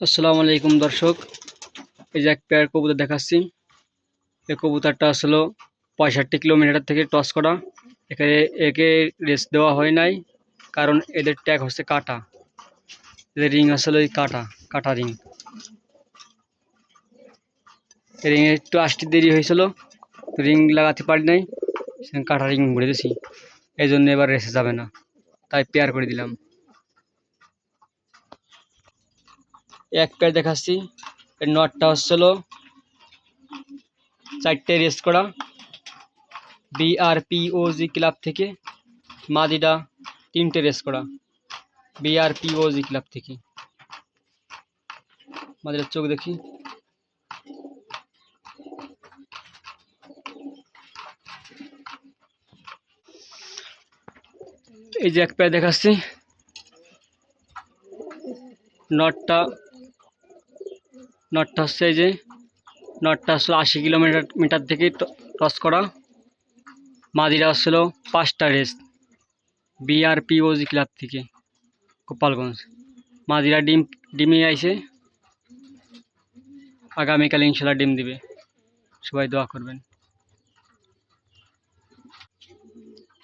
আসসালামু আলাইকুম দর্শক। এই যে এক পেয়ার কবুতর দেখাচ্ছি। এই কবুতরটা আসলো পঁয়ষট্টি কিলোমিটার থেকে টস করা। এখানে একে রেস্ট দেওয়া হয় নাই, কারণ এদের ট্যাগ হচ্ছে কাটা। এদের রিং আসলে ওই কাটা কাটা রিং রিংয়ে একটু আসতে দেরি হয়েছিল রিং লাগাতে পারি নাই কাটা রিং ভরে দিয়েছি এই জন্য এবার রেসে যাবে না। তাই পেয়ার করে দিলাম। এক পেয়ার দেখাচ্ছি। এর নটটা হচ্ছিল চারটে রেস করা। বিআরপিওজি ক্লাব থেকে মাদিটা তিনটে রেস করা। বিআরপিওজি ক্লাব থেকে। মাদিটার চোখ দেখি। এই যে এক পেয়ার দেখাচ্ছি। নটটা নটটা হচ্ছে এই যে, নটটা আসলে আশি কিলোমিটার, মিটার থেকে টস করা। মাদিরা আসছিল পাঁচটা রেস বিআরপি ওজি ক্লাব থেকে, গোপালগঞ্জ। মাদিরা ডিম, ডিমে আইছে। আগামীকাল ইনশাল্লাহ ডিম দিবে। সবাই দোয়া করবেন।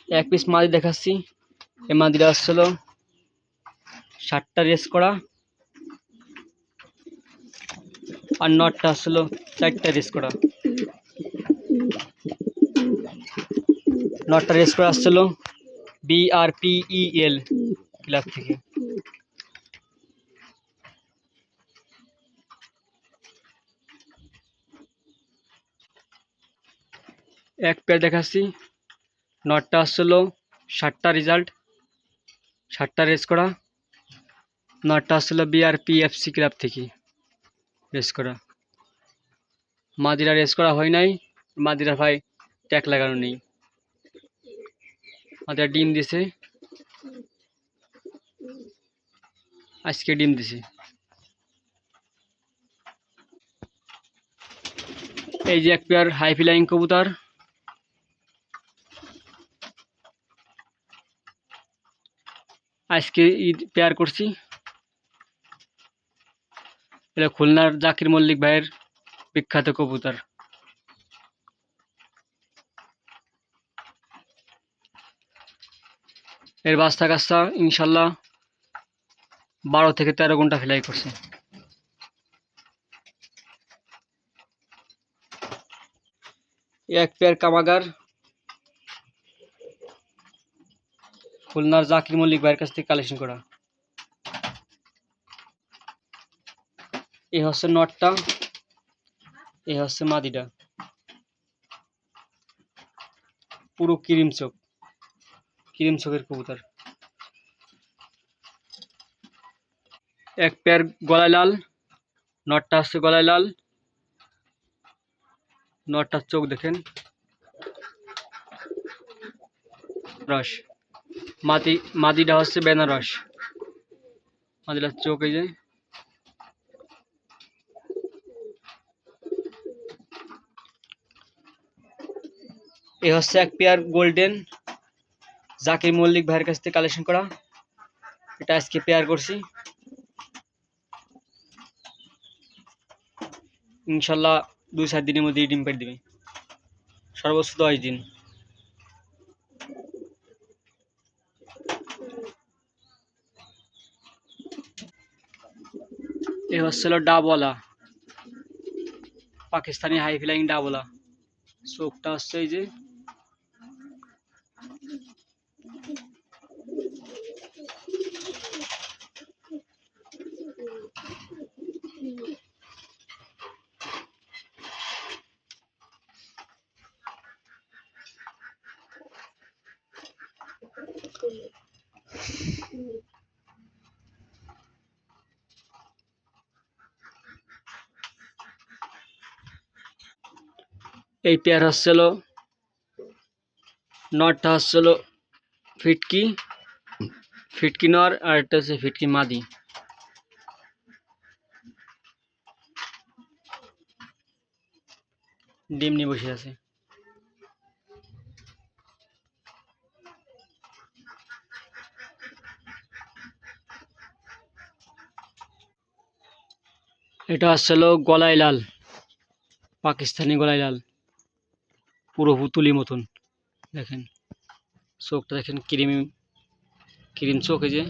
এক পিস মাদি দেখাচ্ছি। এ মাদিরা আসছিল ষাটটা রেস করা। আর নটটা আসলো চারটা রেস করা। নটটা রেস করা আসছিল বিআরপিইএল ক্লাব থেকে। এক পেয়ার দেখাচ্ছি। নটটা আসছিল ষাটটা রেজাল্ট ষাটটা রেস করা। নটটা আসছিল বিআরপিএফসি ক্লাব থেকে। রেস করা। মাদিরা রেস করা হয় নাই। মাদিরা ভাই ট্যাক লাগানো নেই। মাদিরা ডিম দিছে। আজকে ডিম দিছে। এই যে এক পেয়ার হাই ফ্লাইং কবুতর। আজকে ঈদ পেয়ার করছি। এটা খুলনার জাকির মল্লিক ভাইয়ের বিখ্যাত কবুতর। এর বাস্তা কাস্তা ইনশাল্লাহ বারো থেকে তেরো ঘণ্টা ফ্লাই করছে। এক পেয়ার কামাগার। খুলনার জাকির মল্লিক ভাইয়ের কাছ থেকে কালেকশন করা। এই হচ্ছে নটটা এই হচ্ছে মাদিটা। পুরো ক্রিম চোখ, ক্রিম চোখের কবুতর। এক পেয়ার গলায় লাল, নটটা হচ্ছে গলায় লাল। নটটার চোখ দেখেন। রস মাদি, মাদিটা হচ্ছে বেনারস। মাদিটার চোখ এই যে। এ হচ্ছে এক পেয়ার গোল্ডেন জাকির মল্লিক ভাইয়ের কাছ থেকে কালেকশন করা। এটা আজকে পেয়ার করছি। ইনশাল্লাহ দুই চার দিনের মধ্যে ডিম পেট দিবে। সর্বোচ্চ দশ দিন। এ হচ্ছিল ডাবওয়ালা পাকিস্তানি হাই ফ্লাইং ডাবওয়ালা চোখটা হচ্ছে এই যে এই পেয়ার হচ্ছিল, নটটা হচ্ছিল ফিটকি ফিটকি নর, আর একটা হচ্ছে ফিটকি মাদি। ডিম নিয়ে বসে আছে। এটা আসছিল গলায় লাল, পাকিস্তানি গলায় লাল। পুরো পুতুলি মতন। দেখেন চোখটা দেখেন ক্রিম ক্রিম চোখ এই যে।